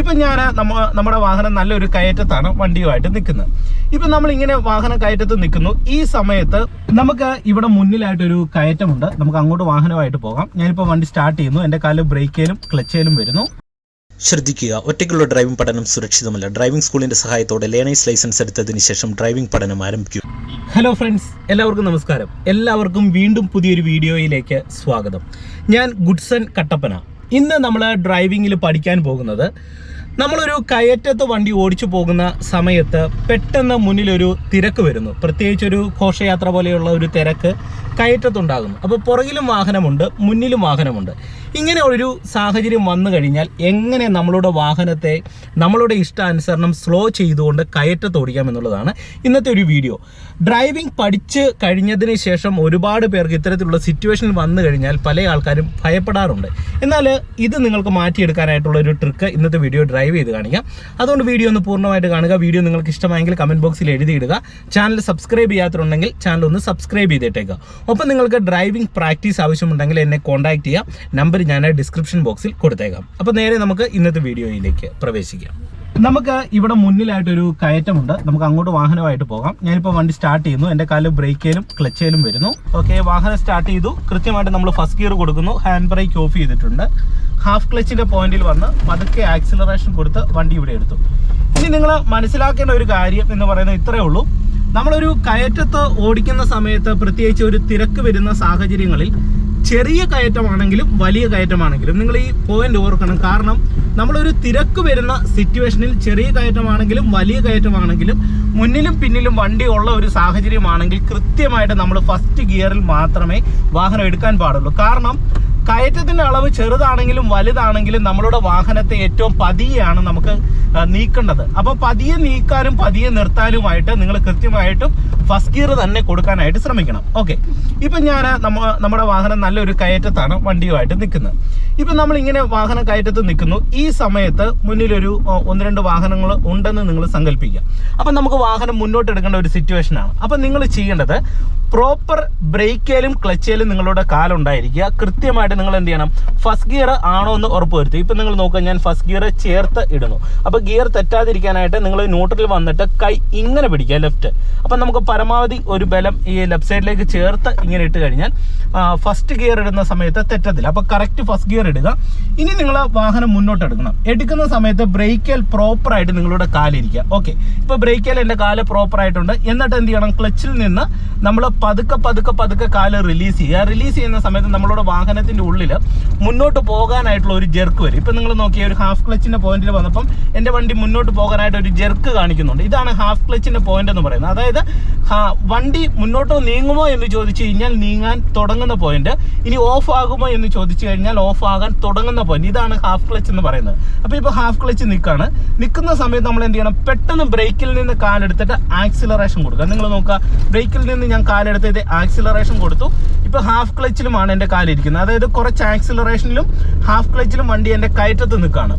ഇപ്പം ഞാൻ നമ്മ നമ്മുടെ വാഹനം നല്ലൊരു കയറ്റത്താണ് വണ്ടിയുമായിട്ട് നിൽക്കുന്നത്. ഇപ്പം നമ്മൾ ഇങ്ങനെ വാഹനം കയറ്റത്ത് നിൽക്കുന്നു. ഈ സമയത്ത് നമുക്ക് ഇവിടെ മുന്നിലായിട്ടൊരു കയറ്റമുണ്ട്. നമുക്ക് അങ്ങോട്ട് വാഹനമായിട്ട് പോകാം. ഞാനിപ്പോൾ വണ്ടി സ്റ്റാർട്ട് ചെയ്യുന്നു. എന്റെ കാൽ ബ്രേക്കേലും ക്ലച്ചേലും വരുന്നു. ശ്രദ്ധിക്കുക ഒറ്റയ്ക്കുള്ള ഡ്രൈവിംഗ് പഠനം സുരക്ഷിതമല്ല. ഡ്രൈവിംഗ് സ്കൂളിന്റെ സഹായത്തോടെ ലേണേഴ്സ് ലൈസൻസ് എടുത്തതിന് ശേഷം ഡ്രൈവിംഗ് പഠനം ആരംഭിക്കും. ഹലോ ഫ്രണ്ട്സ് എല്ലാവർക്കും നമസ്കാരം. എല്ലാവർക്കും വീണ്ടും പുതിയൊരു വീഡിയോയിലേക്ക് സ്വാഗതം. ഞാൻ ഗുഡ്സൺ കട്ടപ്പന. ഇന്ന് നമ്മൾ ഡ്രൈവിങ്ങിൽ പഠിക്കാൻ പോകുന്നത് നമ്മളൊരു കയറ്റത്ത് വണ്ടി ഓടിച്ചു പോകുന്ന സമയത്ത് പെട്ടെന്ന് മുന്നിലൊരു തിരക്ക് വരുന്നു. പ്രത്യേകിച്ച് ഒരു ഘോഷയാത്ര പോലെയുള്ള ഒരു തിരക്ക് കയറ്റത്തുണ്ടാകുന്നു. അപ്പോൾ പുറകിലും വാഹനമുണ്ട് മുന്നിലും വാഹനമുണ്ട്. ഇങ്ങനെ ഒരു സാഹചര്യം വന്നു കഴിഞ്ഞാൽ എങ്ങനെ നമ്മളുടെ വാഹനത്തെ നമ്മളുടെ ഇഷ്ടാനുസരണം സ്ലോ ചെയ്തുകൊണ്ട് കയറ്റത്ത് ഓടിക്കാം എന്നുള്ളതാണ് ഇന്നത്തെ ഒരു വീഡിയോ ഡ്രൈവിംഗ് പഠിച്ച് കഴിഞ്ഞതിന് ശേഷം ഒരുപാട് പേർക്ക് ഇത്തരത്തിലുള്ള സിറ്റുവേഷൻ വന്നു കഴിഞ്ഞാൽ പല ആൾക്കാരും ഭയപ്പെടാറുണ്ട്. എന്നാൽ ഇത് നിങ്ങൾക്ക് മാറ്റിയെടുക്കാനായിട്ടുള്ള ഒരു ട്രിക്ക് ഇന്നത്തെ വീഡിയോ ഡ്രൈവ് ചെയ്ത് കാണിക്കാം. അതുകൊണ്ട് വീഡിയോ ഒന്ന് പൂർണമായിട്ട് കാണുക. വീഡിയോ നിങ്ങൾക്ക് ഇഷ്ടമായെങ്കിൽ കമന്റ് ബോക്സിൽ എഴുതിയിടുക. ചാനൽ സബ്സ്ക്രൈബ് ചെയ്യാത്തുണ്ടെങ്കിൽ ചാനൽ ഒന്ന് സബ്സ്ക്രൈബ് ചെയ്തിട്ടേക്കുക ഒപ്പം നിങ്ങൾക്ക് ഡ്രൈവിംഗ് പ്രാക്ടീസ് ആവശ്യമുണ്ടെങ്കിൽ എന്നെ കോൺടാക്ട് ചെയ്യാം. നമ്പർ ഞാൻ ഡിസ്ക്രിപ്ഷൻ ബോക്സിൽ കൊടുത്തേക്കാം. അപ്പോൾ നേരെ നമുക്ക് ഇന്നത്തെ വീഡിയോയിലേക്ക് പ്രവേശിക്കാം. നമുക്ക് ഇവിടെ മുന്നിലായിട്ടൊരു കയറ്റമുണ്ട്. നമുക്ക് അങ്ങോട്ട് വാഹനമായിട്ട് പോകാം. ഞാനിപ്പോൾ വണ്ടി സ്റ്റാർട്ട് ചെയ്യുന്നു. എന്റെ കാൽ ബ്രേക്കേലും ക്ലച്ചേലും വരുന്നു. ഓക്കെ വാഹനം സ്റ്റാർട്ട് ചെയ്തു. കൃത്യമായിട്ട് നമ്മൾ ഫസ്റ്റ് ഗിയർ കൊടുക്കുന്നു. ഹാൻഡ് ബ്രേക്ക് ഓഫ് ചെയ്തിട്ടുണ്ട്. ഹാഫ് ക്ലച്ചിന്റെ പോയിന്റിൽ വന്ന് പതുക്കെ ആക്സിലറേഷൻ കൊടുത്ത് വണ്ടി ഇവിടെ എടുത്തു. ഇനി നിങ്ങൾ മനസ്സിലാക്കേണ്ട ഒരു കാര്യം എന്ന് പറയുന്നത് ഇത്രയേ ഉള്ളൂ. നമ്മളൊരു കയറ്റത്ത് ഓടിക്കുന്ന സമയത്ത് പ്രത്യേകിച്ച് ഒരു തിരക്ക് വരുന്ന സാഹചര്യങ്ങളിൽ ചെറിയ കയറ്റമാണെങ്കിലും വലിയ കയറ്റമാണെങ്കിലും നിങ്ങൾ ഈ പോയിന്റ് ഓർക്കണം. കാരണം നമ്മളൊരു തിരക്ക് വരുന്ന സിറ്റുവേഷനിൽ ചെറിയ കയറ്റമാണെങ്കിലും വലിയ കയറ്റമാണെങ്കിലും മുന്നിലും പിന്നിലും വണ്ടി ഉള്ള ഒരു സാഹചര്യമാണെങ്കിൽ കൃത്യമായിട്ട് നമ്മൾ ഫസ്റ്റ് ഗിയറിൽ മാത്രമേ വാഹനം എടുക്കാൻ പാടുള്ളൂ. കാരണം കയറ്റത്തിന്റെ അളവ് ചെറുതാണെങ്കിലും വലുതാണെങ്കിലും നമ്മളുടെ വാഹനത്തെ ഏറ്റവും പതിയെയാണ് നമുക്ക് നീക്കേണ്ടത്. അപ്പോൾ പതിയെ നീക്കാനും പതിയെ നിർത്താനുമായിട്ട് നിങ്ങൾ കൃത്യമായിട്ടും ഫസ്റ്റ് ഗിയർ തന്നെ കൊടുക്കാനായിട്ട് ശ്രമിക്കണം. ഓക്കെ ഇപ്പം ഞാൻ നമ്മ നമ്മുടെ വാഹനം നല്ലൊരു കയറ്റത്താണ് വണ്ടിയുമായിട്ട് നിൽക്കുന്നത്. ഇപ്പം നമ്മൾ ഇങ്ങനെ വാഹനം കയറ്റത്ത് നിൽക്കുന്നു. ഈ സമയത്ത് മുന്നിലൊരു ഒന്ന് രണ്ട് വാഹനങ്ങൾ ഉണ്ടെന്ന് നിങ്ങൾ സങ്കല്പിക്കുക. അപ്പം നമുക്ക് വാഹനം മുന്നോട്ട് എടുക്കേണ്ട ഒരു സിറ്റുവേഷൻ ആണ്. അപ്പം നിങ്ങൾ ചെയ്യേണ്ടത് പ്രോപ്പർ ബ്രേക്കേലും ക്ലച്ചേലും നിങ്ങളുടെ കാലുണ്ടായിരിക്കുക. കൃത്യമായിട്ട് നിങ്ങൾ എന്ത് ചെയ്യണം? ഫസ്റ്റ് ഗിയർ ആണോ എന്ന് ഉറപ്പ് വരുത്തുക ഇപ്പം നിങ്ങൾ നോക്കുക ഞാൻ ഫസ്റ്റ് ഗിയർ ചേർത്ത് ഇടുന്നു. അപ്പോൾ ഗിയർ തെറ്റാതിരിക്കാനായിട്ട് നിങ്ങൾ ന്യൂട്രൽ വന്നിട്ട് കൈ ഇങ്ങനെ പിടിക്കുക ലെഫ്റ്റ് അപ്പം നമുക്ക് പരമാവധി ഒരു ബലം ഈ ലെഫ്റ്റ് സൈഡിലേക്ക് ചേർത്ത് ഇങ്ങനെ ഇട്ട് കഴിഞ്ഞാൽ ഫസ്റ്റ് ഗിയർ ഇടുന്ന സമയത്ത് തെറ്റത്തില്ല. അപ്പോൾ കറക്റ്റ് ഫസ്റ്റ് ഗിയർ ഇടുക. ഇനി നിങ്ങൾ വാഹനം മുന്നോട്ട് എടുക്കണം. എടുക്കുന്ന സമയത്ത് ബ്രേക്കേൽ പ്രോപ്പറായിട്ട് നിങ്ങളുടെ കാലിരിക്കുക ഓക്കെ ഇപ്പോൾ ബ്രേക്കേൽ എന്റെ കാൽ പ്രോപ്പർ ആയിട്ടുണ്ട്. എന്നിട്ട് എന്ത് ചെയ്യണം? ക്ലച്ചിൽ നിന്ന് നമ്മൾ പതുക്കെ പതുക്കെ പതുക്കെ കാൽ റിലീസ് ചെയ്യുക. റിലീസ് ചെയ്യുന്ന സമയത്ത് നമ്മളുടെ വാഹനത്തിന്റെ ഉള്ളിൽ മുന്നോട്ട് പോകാനായിട്ടുള്ള ഒരു ജെർക്ക് വരും. ഇപ്പം നിങ്ങൾ നോക്കിയ ഒരു ഹാഫ് ക്ലച്ചിന്റെ പോയിന്റിൽ വന്നപ്പം എന്റെ വണ്ടി മുന്നോട്ട് പോകാനായിട്ട് ഒരു ജെർക്ക് കാണിക്കുന്നുണ്ട്. ഇതാണ് ഹാഫ് ക്ലച്ചിന്റെ പോയിന്റ് എന്ന് പറയുന്നത്. അതായത് വണ്ടി മുന്നോട്ടോ നീങ്ങുമോ എന്ന് ചോദിച്ചു കഴിഞ്ഞാൽ നീങ്ങാൻ തുടങ്ങുന്ന പോയിന്റ് ഇനി ഓഫ് ആകുമോ എന്ന് ചോദിച്ചു കഴിഞ്ഞാൽ ഓഫ് ആകാൻ തുടങ്ങുന്ന പോയിന്റ് ഇതാണ് ഹാഫ് ക്ലച്ച് എന്ന് പറയുന്നത്. അപ്പോൾ ഇപ്പോൾ ഹാഫ് ക്ലച്ച് നിൽക്കുകയാണ് നിൽക്കുന്ന സമയത്ത് നമ്മൾ എന്ത് ചെയ്യണം? പെട്ടെന്ന് ബ്രേക്കിൽ നിന്ന് കാലെടുത്തിട്ട് ആക്സിലറേഷൻ കൊടുക്കുക. നിങ്ങൾ നോക്കുക ബ്രേക്കിൽ നിന്ന് ഞാൻ കാലെടുത്ത് ആക്സിലറേഷൻ കൊടുത്തു. ഇപ്പോൾ ഹാഫ് ക്ലച്ചിലുമാണ് എന്റെ കാലിരിക്കുന്നത്. അതായത് കുറച്ച് ആക്സിലറേഷനിലും ഹാഫ് ക്ലച്ചിലും വണ്ടി എന്റെ കയറ്റത്ത് നിൽക്കുകയാണ്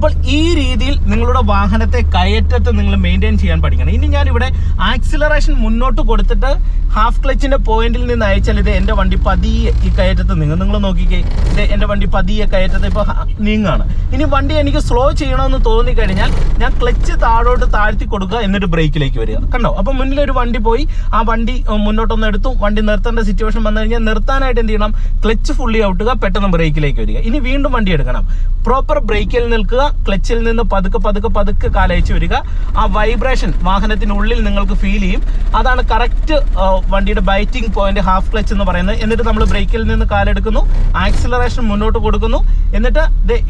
അപ്പോൾ ഈ രീതിയിൽ നിങ്ങളുടെ വാഹനത്തെ കയറ്റത്ത് നിങ്ങൾ മെയിന്റെയിൻ ചെയ്യാൻ പഠിക്കണം. ഇനി ഞാനിവിടെ ആക്സിലറേഷൻ മുന്നോട്ട് കൊടുത്തിട്ട് ഹാഫ് ക്ലച്ചിന്റെ പോയിന്റിൽ നിന്ന് അയച്ചാൽ ഇത് എന്റെ വണ്ടി പതിയെ ഈ കയറ്റത്ത് നീങ്ങും. നിങ്ങൾ നോക്കിക്കേ ഇത് എന്റെ വണ്ടി പതിയെ കയറ്റത്ത് ഇപ്പോൾ നീങ്ങാണ്. ഇനി വണ്ടി എനിക്ക് സ്ലോ ചെയ്യണമെന്ന് തോന്നിക്കഴിഞ്ഞാൽ ഞാൻ ക്ലച്ച് താഴോട്ട് താഴ്ത്തി കൊടുക്കുക എന്നിട്ട് ബ്രേക്കിലേക്ക് വരിക. കണ്ടോ? അപ്പോൾ മുന്നിലൊരു വണ്ടി പോയി ആ വണ്ടി മുന്നോട്ടൊന്ന് എടുത്തു വണ്ടി നിർത്തേണ്ട സിറ്റുവേഷൻ വന്നു കഴിഞ്ഞാൽ നിർത്താനായിട്ട് എന്ത് ചെയ്യണം? ക്ലച്ച് ഫുള്ളി ഔട്ടുക പെട്ടെന്ന് ബ്രേക്കിലേക്ക് വരിക. ഇനി വീണ്ടും വണ്ടി എടുക്കണം. പ്രോപ്പർ ബ്രേക്കിൽ നിൽക്കുക ക്ലച്ചിൽ നിന്ന് പതുക്കെ പതുക്കെ പതുക്കെ കാലയച്ച് വരിക. ആ വൈബ്രേഷൻ വാഹനത്തിനുള്ളിൽ നിങ്ങൾക്ക് ഫീൽ ചെയ്യും. അതാണ് കറക്റ്റ് വണ്ടിയുടെ ബൈറ്റിംഗ് പോയിന്റ് ഹാഫ് ക്ലച്ച് എന്ന് പറയുന്നത്. എന്നിട്ട് നമ്മൾ ബ്രേക്കിൽ നിന്ന് കാലെടുക്കുന്നു. ആക്സിലറേഷൻ മുന്നോട്ട് കൊടുക്കുന്നു. എന്നിട്ട്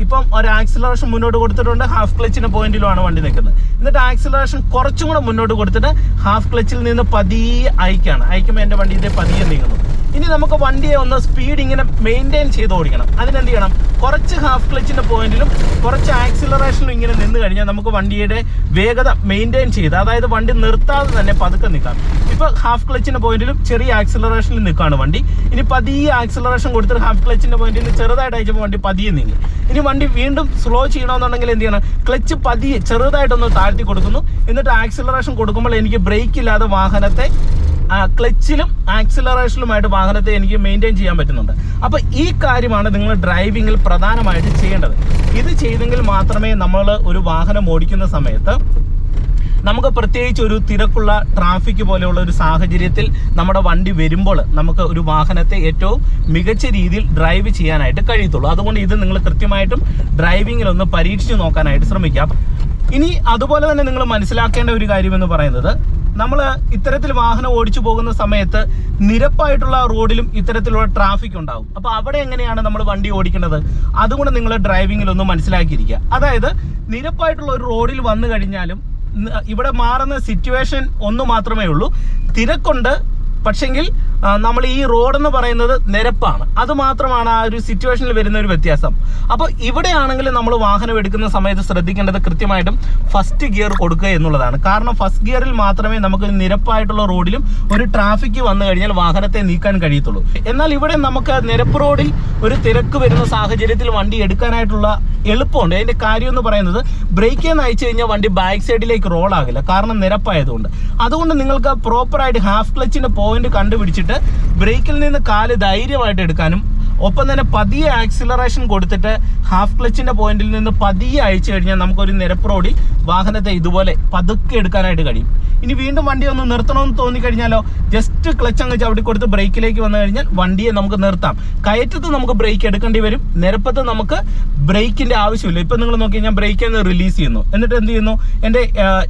ഇപ്പം ഒരു ആക്സിലറേഷൻ മുന്നോട്ട് കൊടുത്തിട്ടുണ്ട്. ഹാഫ് ക്ലച്ചിന്റെ പോയിന്റിലുമാണ് വണ്ടി നിൽക്കുന്നത്. എന്നിട്ട് ആക്സിലറേഷൻ കുറച്ചും കൂടെ മുന്നോട്ട് കൊടുത്തിട്ട് ഹാഫ് ക്ലച്ചിൽ നിന്ന് പതിയെ അയക്കാണ്. അയക്കുമ്പോൾ എന്റെ വണ്ടി പതിയെ നീങ്ങുന്നു. ഇനി നമുക്ക് വണ്ടിയെ ഒന്ന് സ്പീഡ് ഇങ്ങനെ മെയിന്റെയിൻ ചെയ്ത് ഓടിക്കണം. അതിനെന്ത് ചെയ്യണം? കുറച്ച് ഹാഫ് ക്ലച്ചിന്റെ പോയിന്റിലും കുറച്ച് ആക്സിലറേഷനിലും ഇങ്ങനെ നിന്ന് കഴിഞ്ഞാൽ നമുക്ക് വണ്ടിയുടെ വേഗത മെയിന്റെയിൻ ചെയ്ത് അതായത് വണ്ടി നിർത്താതെ തന്നെ പതുക്കെ നിൽക്കാം. ഇപ്പോൾ ഹാഫ് ക്ലച്ചിന്റെ പോയിന്റിലും ചെറിയ ആക്സിലറേഷനിൽ നിൽക്കുകയാണ് വണ്ടി. ഇനി പതിയെ ആക്സിലറേഷൻ കൊടുത്തിട്ട് ഹാഫ് ക്ലച്ചിന്റെ പോയിന്റിൽ ചെറുതായിട്ട് അയച്ചപ്പോൾ വണ്ടി പതിയെ നീങ്ങി. ഇനി വണ്ടി വീണ്ടും സ്ലോ ചെയ്യണമെന്നുണ്ടെങ്കിൽ എന്ത് ചെയ്യണം? ക്ലച്ച് പതിയെ ചെറുതായിട്ടൊന്ന് താഴ്ത്തി കൊടുക്കുന്നു. എന്നിട്ട് ആക്സിലറേഷൻ കൊടുക്കുമ്പോൾ എനിക്ക് ബ്രേക്ക് ഇല്ലാതെ വാഹനത്തെ ക്ലച്ചിലും ആക്സിലറേഷനിലുമായിട്ട് വാഹനത്തെ എനിക്ക് മെയിന്റെയിൻ ചെയ്യാൻ പറ്റുന്നുണ്ട്. അപ്പോൾ ഈ കാര്യമാണ് നിങ്ങൾ ഡ്രൈവിങ്ങിൽ പ്രധാനമായിട്ട് ചെയ്യേണ്ടത്. ഇത് ചെയ്തെങ്കിൽ മാത്രമേ നമ്മൾ ഒരു വാഹനം ഓടിക്കുന്ന സമയത്ത് നമുക്ക് പ്രത്യേകിച്ച് ഒരു തിരക്കുള്ള ട്രാഫിക് പോലെയുള്ള ഒരു സാഹചര്യത്തിൽ നമ്മുടെ വണ്ടി വരുമ്പോൾ നമുക്ക് ഒരു വാഹനത്തെ ഏറ്റവും മികച്ച രീതിയിൽ ഡ്രൈവ് ചെയ്യാനായിട്ട് കഴിയത്തുള്ളൂ. അതുകൊണ്ട് ഇത് നിങ്ങൾ കൃത്യമായിട്ടും ഡ്രൈവിങ്ങിൽ ഒന്ന് പരീക്ഷിച്ച് നോക്കാനായിട്ട് ശ്രമിക്കാം ഇനി അതുപോലെ തന്നെ നിങ്ങൾ മനസ്സിലാക്കേണ്ട ഒരു കാര്യം എന്ന് പറയുന്നത് നമ്മൾ ഇത്തരത്തിൽ വാഹനം ഓടിച്ചു പോകുന്ന സമയത്ത് നിരപ്പായിട്ടുള്ള റോഡിലും ഇത്തരത്തിലുള്ള ട്രാഫിക് ഉണ്ടാവും. അപ്പോൾ അവിടെ എങ്ങനെയാണ് നമ്മൾ വണ്ടി ഓടിക്കേണ്ടത്? അതുകൊണ്ട് നിങ്ങൾ ഡ്രൈവിംഗിൽ ഒന്ന് മനസ്സിലാക്കിയിരിക്കുക. അതായത് നിരപ്പായിട്ടുള്ള ഒരു റോഡിൽ വന്നു കഴിഞ്ഞാലും ഇവിടെ മാറുന്ന സിറ്റുവേഷൻ ഒന്ന് മാത്രമേ ഉള്ളൂ. തിരക്കുണ്ട്. പക്ഷെങ്കിൽ നമ്മൾ ഈ റോഡ് എന്ന് പറയുന്നത് നിരപ്പാണ്. അത് മാത്രമാണ് ആ ഒരു സിറ്റുവേഷനിൽ വരുന്ന ഒരു വ്യത്യാസം. അപ്പോൾ ഇവിടെയാണെങ്കിൽ നമ്മൾ വാഹനം എടുക്കുന്ന സമയത്ത് ശ്രദ്ധിക്കേണ്ടത് കൃത്യമായിട്ടും ഫസ്റ്റ് ഗിയർ കൊടുക്കുക എന്നുള്ളതാണ്. കാരണം ഫസ്റ്റ് ഗിയറിൽ മാത്രമേ നമുക്ക് നിരപ്പായിട്ടുള്ള റോഡിലും ഒരു ട്രാഫിക് വന്നു കഴിഞ്ഞാൽ വാഹനത്തെ നീക്കാൻ കഴിയത്തുള്ളൂ. എന്നാൽ ഇവിടെ നമുക്ക് നിരപ്പ് റോഡിൽ ഒരു തിരക്ക് വരുന്ന സാഹചര്യത്തിൽ വണ്ടി എടുക്കാനായിട്ടുള്ള എളുപ്പമുണ്ട്. അതിന്റെ കാര്യം എന്ന് പറയുന്നത് ബ്രേക്ക് നയിച്ചു കഴിഞ്ഞാൽ വണ്ടി ബാക്ക് സൈഡിലേക്ക് റോളാകില്ല കാരണം നിരപ്പായതുകൊണ്ട്. അതുകൊണ്ട് നിങ്ങൾക്ക് പ്രോപ്പറായിട്ട് ഹാഫ് ക്ലച്ചിന്റെ പോയിന്റ് കണ്ടുപിടിച്ചിട്ട് ബ്രേക്കിൽ നിന്ന് കാൽ ധൈര്യമായിട്ട് എടുക്കാനും ഒപ്പം തന്നെ പതിയെ ആക്സിലറേഷൻ കൊടുത്തിട്ട് ഹാഫ് ക്ലച്ചിന്റെ പോയിന്റിൽ നിന്ന് പതിയെ അയച്ചു കഴിഞ്ഞാൽ നമുക്കൊരു നിരപ്പ് റോഡിൽ വാഹനത്തെ ഇതുപോലെ പതുക്കെ എടുക്കാനായിട്ട് കഴിയും. ഇനി വീണ്ടും വണ്ടി ഒന്ന് നിർത്തണമെന്ന് തോന്നിക്കഴിഞ്ഞാലോ ജസ്റ്റ് ക്ലച്ച് അങ്ങ് ചവിട്ടി കൊടുത്ത് ബ്രേക്കിലേക്ക് വന്നു കഴിഞ്ഞാൽ വണ്ടിയെ നമുക്ക് നിർത്താം. കയറ്റത്ത് നമുക്ക് ബ്രേക്ക് എടുക്കേണ്ടി വരും നിരപ്പത്ത് നമുക്ക് ബ്രേക്കിന്റെ ആവശ്യമില്ല. ഇപ്പൊ നിങ്ങൾ നോക്കി കഴിഞ്ഞാൽ ബ്രേക്ക് നിന്ന് റിലീസ് ചെയ്യുന്നു. എന്നിട്ട് എന്ത് ചെയ്യുന്നു? എന്റെ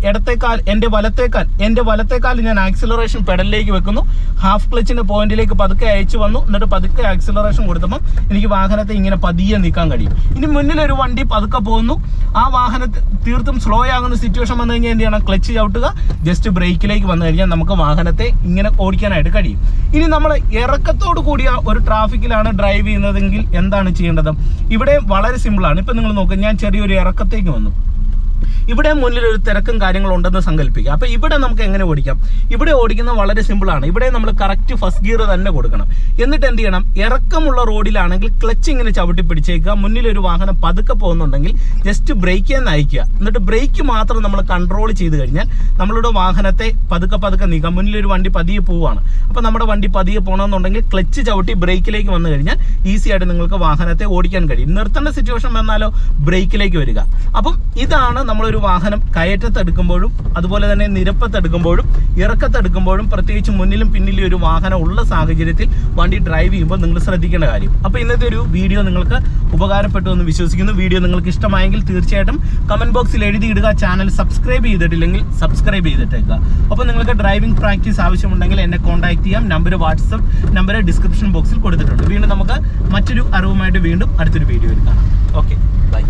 ഇടത്തേക്കാൽ എന്റെ വലത്തേക്കാൽ എന്റെ വലത്തേക്കാൽ ഞാൻ ആക്സിലറേഷൻ പെഡലിലേക്ക് വെക്കുന്നു. ഹാഫ് ക്ലച്ചിന്റെ പോയിന്റിലേക്ക് പതുക്കെ അയച്ചു വന്നു. എന്നിട്ട് പതുക്കെ ആക്സിലറേഷൻ കൊടുത്തപ്പോൾ എനിക്ക് വാഹനത്തെ ഇങ്ങനെ പതിയെ നീക്കാൻ കഴിയും. ഇനി മുന്നിൽ ഒരു വണ്ടി പതുക്കെ പോകുന്നു. ആ വാഹനം തീർത്തും സ്ലോ ആകുന്ന സിറ്റുവേഷൻ വന്നു കഴിഞ്ഞാൽ എന്ത് ചെയ്യണം? ക്ലച്ച് ചവിട്ടുക. ജസ്റ്റ് ബ്രേക്കിലേക്ക് വന്നു കഴിഞ്ഞാൽ നമുക്ക് വാഹനത്തെ ഇങ്ങനെ ഓടിക്കാനായിട്ട് കഴിയും. ഇനി നമ്മൾ ഇറക്കത്തോട് കൂടിയ ഒരു ട്രാഫിക്കിലാണ് ഡ്രൈവ് ചെയ്യുന്നതെങ്കിൽ എന്താണ് ചെയ്യേണ്ടത്? ഇവിടെ വളരെ സിമ്പിളാണ് ഇപ്പം നിങ്ങൾ നോക്കുക ഞാൻ ചെറിയൊരു ഇറക്കത്തേക്ക് വന്നു. ഇവിടെ മുന്നിൽ ഒരു തിരക്കും കാര്യങ്ങളും ഉണ്ടെന്ന് സങ്കല്പിക്കുക. അപ്പോൾ ഇവിടെ നമുക്ക് എങ്ങനെ ഓടിക്കാം? ഇവിടെ ഓടിക്കുന്നത് വളരെ സിമ്പിളാണ് ഇവിടെ നമ്മൾ കറക്റ്റ് ഫസ്റ്റ് ഗിയർ തന്നെ കൊടുക്കണം. എന്നിട്ട് എന്ത് ചെയ്യണം? ഇറക്കമുള്ള റോഡിലാണെങ്കിൽ ക്ലച്ച് ഇങ്ങനെ ചവിട്ടി പിടിച്ചേക്കുക. മുന്നിൽ ഒരു വാഹനം പതുക്കെ പോകുന്നുണ്ടെങ്കിൽ ജസ്റ്റ് ബ്രേക്ക് ചെയ്യാൻ അയക്കുക എന്നിട്ട് ബ്രേക്ക് മാത്രം നമ്മൾ കൺട്രോൾ ചെയ്ത് കഴിഞ്ഞാൽ നമ്മളുടെ വാഹനത്തെ പതുക്കെ പതുക്കെ നീക്കാം. മുന്നിൽ ഒരു വണ്ടി പതിയെ പോവുകയാണ്. അപ്പോൾ നമ്മുടെ വണ്ടി പതിയെ പോകണമെന്നുണ്ടെങ്കിൽ ക്ലച്ച് ചവിട്ടി ബ്രേക്കിലേക്ക് വന്നു കഴിഞ്ഞാൽ ഈസി ആയിട്ട് നിങ്ങൾക്ക് വാഹനത്തെ ഓടിക്കാൻ കഴിയും. നിർത്തേണ്ട സിറ്റുവേഷൻ വന്നാലോ ബ്രേക്കിലേക്ക് വരിക. അപ്പം ഇതാണ് നമ്മളൊരു വാഹനം കയറ്റത്തെടുക്കുമ്പോഴും അതുപോലെ തന്നെ നിരപ്പത്തെടുക്കുമ്പോഴും ഇറക്കത്തെടുക്കുമ്പോഴും പ്രത്യേകിച്ച് മുന്നിലും പിന്നിലും ഒരു വാഹനം ഉള്ള സാഹചര്യത്തിൽ വണ്ടി ഡ്രൈവ് ചെയ്യുമ്പോൾ നിങ്ങൾ ശ്രദ്ധിക്കേണ്ട കാര്യം. അപ്പോൾ ഇന്നത്തെ ഒരു വീഡിയോ നിങ്ങൾക്ക് ഉപകാരപ്പെട്ടു എന്ന് വിശ്വസിക്കുന്നു. വീഡിയോ നിങ്ങൾക്ക് ഇഷ്ടമായെങ്കിൽ തീർച്ചയായിട്ടും കമന്റ് ബോക്സിൽ എഴുതിയിടുക ചാനൽ സബ്സ്ക്രൈബ് ചെയ്തിട്ടില്ലെങ്കിൽ സബ്സ്ക്രൈബ് ചെയ്തിട്ടേക്കുക. അപ്പോൾ നിങ്ങൾക്ക് ഡ്രൈവിംഗ് പ്രാക്ടീസ് ആവശ്യമുണ്ടെങ്കിൽ എന്നെ കോൺടാക്ട് ചെയ്യാം. നമ്പർ വാട്സപ്പ് നമ്പർ ഡിസ്ക്രിപ്ഷൻ ബോക്സിൽ കൊടുത്തിട്ടുണ്ട്. വീണ്ടും നമുക്ക് മറ്റൊരു അറിവുമായിട്ട് വീണ്ടും അടുത്തൊരു വീഡിയോയിൽ കാണാം. Okay bye